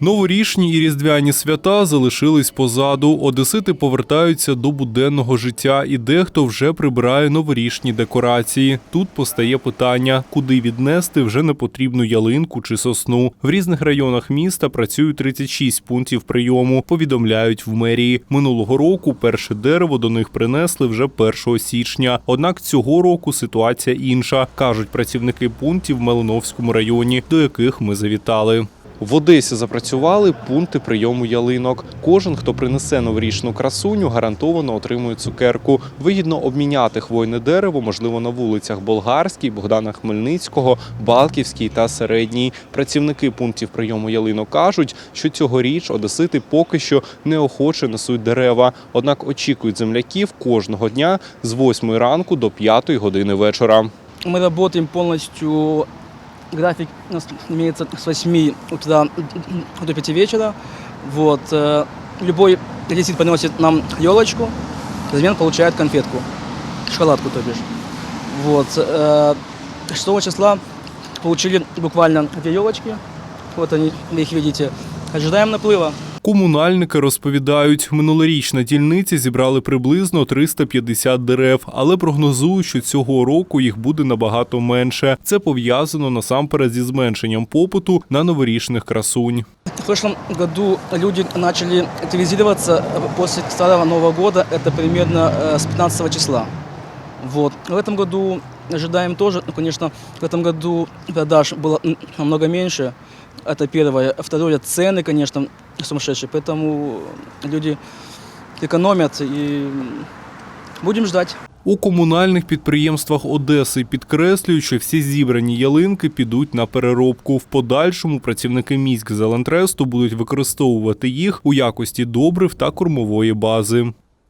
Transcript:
Новорічні і різдвяні свята залишились позаду. Одесити повертаються до буденного життя, і дехто вже прибирає новорічні декорації. Тут постає питання, куди віднести вже непотрібну ялинку чи сосну. В різних районах міста працюють 36 пунктів прийому. Повідомляють в мерії. Минулого року перше дерево до них принесли вже 1 січня. Однак цього року ситуація інша, кажуть працівники пунктів в Малиновському районі, до яких ми завітали. В Одесі запрацювали пункти прийому ялинок. Кожен, хто принесе новорічну красуню, гарантовано отримує цукерку. Вигідно обміняти хвойне дерево, можливо, на вулицях Болгарській, Богдана Хмельницького, Балківській та Середній. Працівники пунктів прийому ялинок кажуть, що цьогоріч одесити поки що неохоче несуть дерева. Однак очікують земляків кожного дня з 8 ранку до 5 години вечора. Мы работаем полностью, график у нас имеется с 8 утра до 5 вечера. Вот. э, Любой одессит приносит нам елочку, взамен получает конфетку, шоколадку, то бишь. Вот. э, 6 числа получили буквально две елочки. Вот они, вы их видите. Ожидаем наплыва. Комунальники розповідають, минулоріч на дільниці зібрали приблизно 350 дерев, але прогнозують, що цього року їх буде набагато менше. Це пов'язано насамперед зі зменшенням попиту на новорічних красунь. В прошлом году люди начали активизироваться после Старого Нового года, это примерно э, с 15 числа. Вот. В этом году ожидаем тоже, ну, конечно, в этом году продаж было м, намного меньше, это первое. А Второе, цены, конечно, сумасшедшие, поэтому люди экономят и м, будем ждать. У комунальних підприємствах Одеси підкреслюють, що всі зібрані ялинки підуть на переробку. В подальшому працівники міськ Зелентресту будуть використовувати їх у якості добрив та кормової бази.